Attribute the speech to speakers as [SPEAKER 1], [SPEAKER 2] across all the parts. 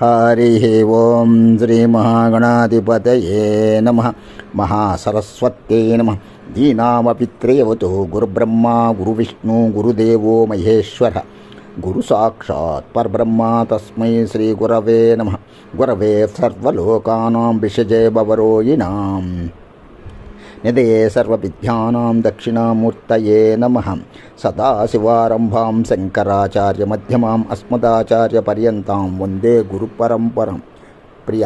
[SPEAKER 1] హరి ఓం శ్రీ మహాగణాధిపతయే నమ మహాసరస్వత్యే నమ దీనామపిత్రేవతో గురుబ్రహ్మ గురువిష్ణు గురుదేవో మహేశ్వర గురు సాక్షాత్ పరబ్రహ్మ తస్మై శ్రీ గురవే నమ గురవే సర్వలోకానాం విషజే నిధే సర్వవిద్యానాం దక్షిణామూర్తయే నమ సదాశివారంభాం శంకరాచార్య మధ్యమాం అస్మదాచార్య పర్యంతం వందే గురు పరంపరం ప్రియ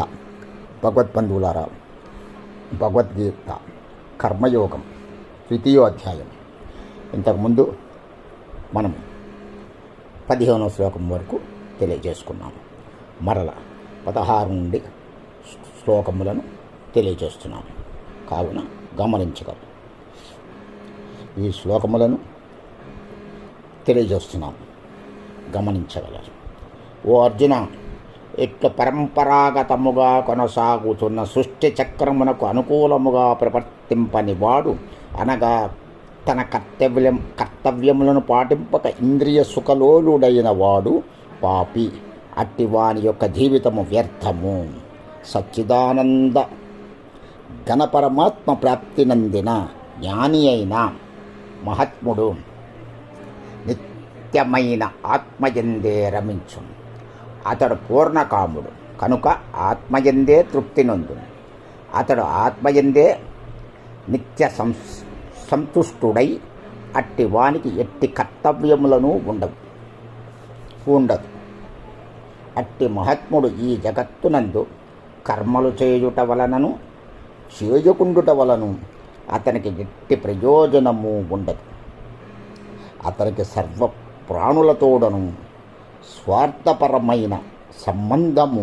[SPEAKER 1] భగవద్బంధువులారా భగవద్గీత కర్మయోగం ద్వితీయోధ్యాయం ఇంతకుముందు మనం పదిహేనో శ్లోకం వరకు తెలియజేసుకున్నాము మరల పదహారు నుండి శ్లోకములను తెలియజేస్తున్నాము కావున గమనించగలరు ఈ శ్లోకములను తెలియజేస్తున్నాం గమనించగలరు ఓ అర్జున ఇట్లు పరంపరాగతముగా కొనసాగుతున్న సృష్టి చక్రమునకు అనుకూలముగా ప్రవర్తింపని వాడు అనగా తన కర్తవ్యం కర్తవ్యములను పాటింపక ఇంద్రియ సుఖలోలుడైన వాడు పాపి అట్టి వాని యొక్క జీవితము వ్యర్థము సచ్చిదానంద ఘనపరమాత్మ ప్రాప్తినందిన జ్ఞాని అయిన మహాత్ముడు నిత్యమైన ఆత్మయందే రమించు అతడు పూర్ణకాముడు కనుక ఆత్మయందే తృప్తి నొందు అతడు ఆత్మయందే నిత్య సంస్ సంతుష్టుడై అట్టి వానికి ఎట్టి కర్తవ్యములను ఉండవు ఉండదు అట్టి మహాత్ముడు ఈ జగత్తునందు కర్మలు చేయుట వలనను చేజకుండుట వలన అతనికి ఎట్టి ప్రయోజనము ఉండదు అతనికి సర్వ ప్రాణులతోడను స్వార్థపరమైన సంబంధము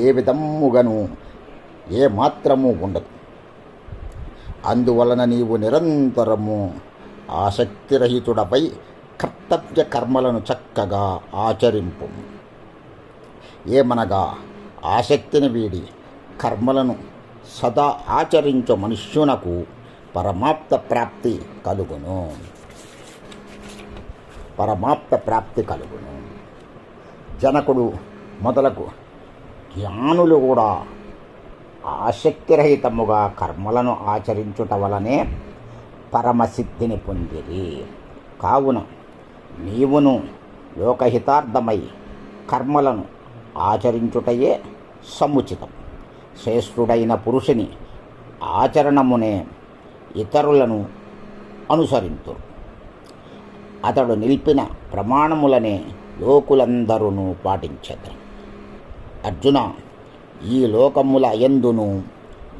[SPEAKER 1] ఏ విధముగాను ఏ మాత్రము ఉండదు అందువలన నీవు నిరంతరము ఆసక్తిరహితుడపై కర్తవ్య కర్మలను చక్కగా ఆచరింపు ఏమనగా ఆసక్తిని వీడి కర్మలను సదా ఆచరించు మనుష్యునకు పరమాప్త ప్రాప్తి కలుగును పరమాప్త ప్రాప్తి కలుగును జనకుడు మొదలకు జ్ఞానులు కూడా ఆసక్తిరహితముగా కర్మలను ఆచరించుట వలనే పరమసిద్ధిని పొందిరి కావున నీవును లోకహితార్థమై కర్మలను ఆచరించుటయే సముచితం శ్రేష్ఠుడైన పురుషుని ఆచరణమునే ఇతరులను అనుసరింతురు అతడు నిలిపిన ప్రమాణములనే లోకులందరూ పాటించదు అర్జున ఈ లోకముల ఎందును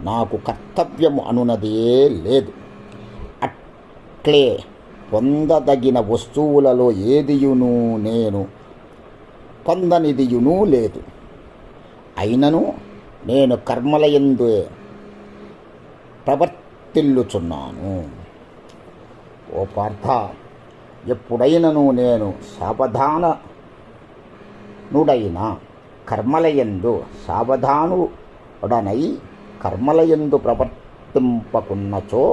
[SPEAKER 1] నాకు కర్తవ్యము అనునదే లేదు అట్లే పొందదగిన వస్తువులలో ఏదియును నేను పొందనిదియును లేదు అయినను నేను కర్మలయందు ప్రవర్తిల్లుచున్నాను ఓ పార్థ ఎప్పుడైనను నేను సావధాన నుడైన కర్మలయందు సావధానుడనై కర్మలయందు ప్రవర్తింపకున్నచో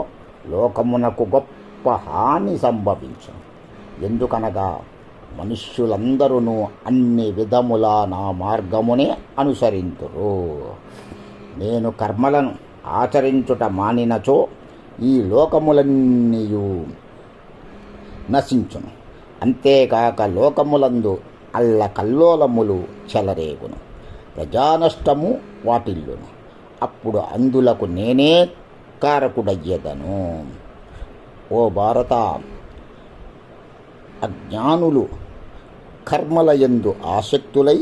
[SPEAKER 1] లోకమునకు గొప్ప హాని సంభవించను ఎందుకనగా మనుష్యులందరూ అన్ని విధముల నా మార్గమునే అనుసరించురు నేను కర్మలను ఆచరించుట మానినచో ఈ లోకములన్నీయు నశించును అంతేకాక లోకములందు అల్ల కల్లోలములు చెలరేగును ప్రజానష్టము వాటిల్లును అప్పుడు అందులకు నేనే కారకుడయ్యదను ఓ భారత అజ్ఞానులు కర్మలయందు ఆసక్తులై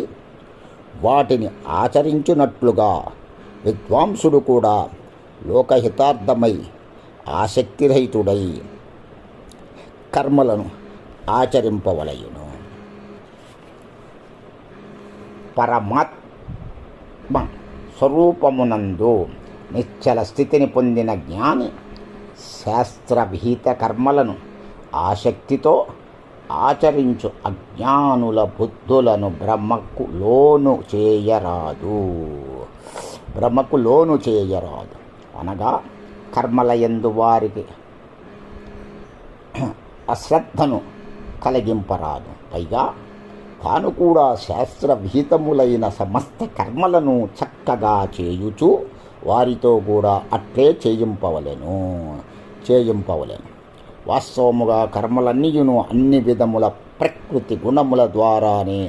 [SPEAKER 1] వాటిని ఆచరించునట్లుగా విద్వాంసుడు కూడా లోకహితార్థమై ఆసక్తిరహితుడై కర్మలను ఆచరింపవలయును పరమాత్మ స్వరూపమునందు నిశ్చల స్థితిని పొందిన జ్ఞాని శాస్త్రవిహిత కర్మలను ఆసక్తితో ఆచరించు అజ్ఞానుల బుద్ధులను బ్రహ్మకు లోను చేయరాదు బ్రహ్మకు లోను చేయరాదు అనగా కర్మలయందు వారికి అశ్రద్ధను కలిగింపరాదు పైగా తాను కూడా శాస్త్ర విహితములైన సమస్త కర్మలను చక్కగా చేయుచు వారితో కూడా అట్లే చేయింపవలను చేయింపవలను వాస్తవముగా కర్మలన్నీయును అన్ని విధముల ప్రకృతి గుణముల ద్వారానే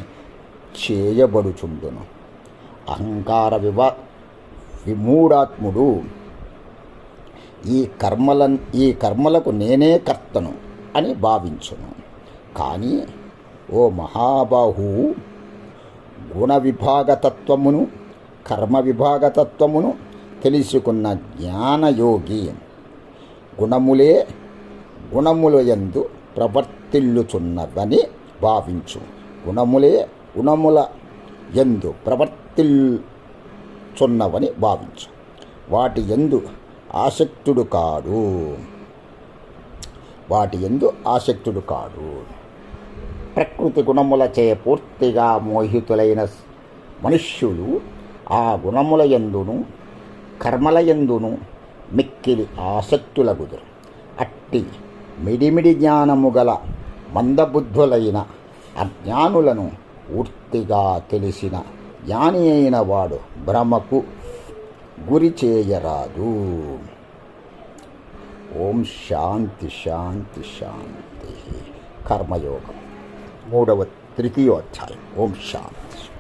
[SPEAKER 1] చేయబడుచుండును అహంకార వివ విమూఢాత్ముడు ఈ కర్మల ఈ కర్మలకు నేనే కర్తను అని భావించును కానీ ఓ మహాబాహు గుణ విభాగతత్వమును కర్మ విభాగతత్వమును తెలుసుకున్న జ్ఞానయోగి గుణములే గుణములయందు ప్రవర్తిల్లుచున్నవని భావించు గుణములే గుణముల ఎందు ప్రవర్తిల్చున్నవని భావించు వాటి ఎందు ఆసక్తుడు కాడు వాటి ఎందు ఆసక్తుడు కాడు ప్రకృతి గుణములచే పూర్తిగా మోహితులైన మనుష్యులు ఆ గుణముల ఎందును కర్మల ఎందును మిక్కిలి ఆసక్తుల గుదురు అట్టి మిడిమిడి జ్ఞానము గల మందబుద్ధులైన అజ్ఞానులను పూర్తిగా తెలిసిన జ్ఞాని అయిన వాడు భ్రమకు గురి చేయరాదు ఓం శాంతి శాంతి శాంతి కర్మయోగం మూడవ తృతీయోధ్యాయం ఓం శాంతి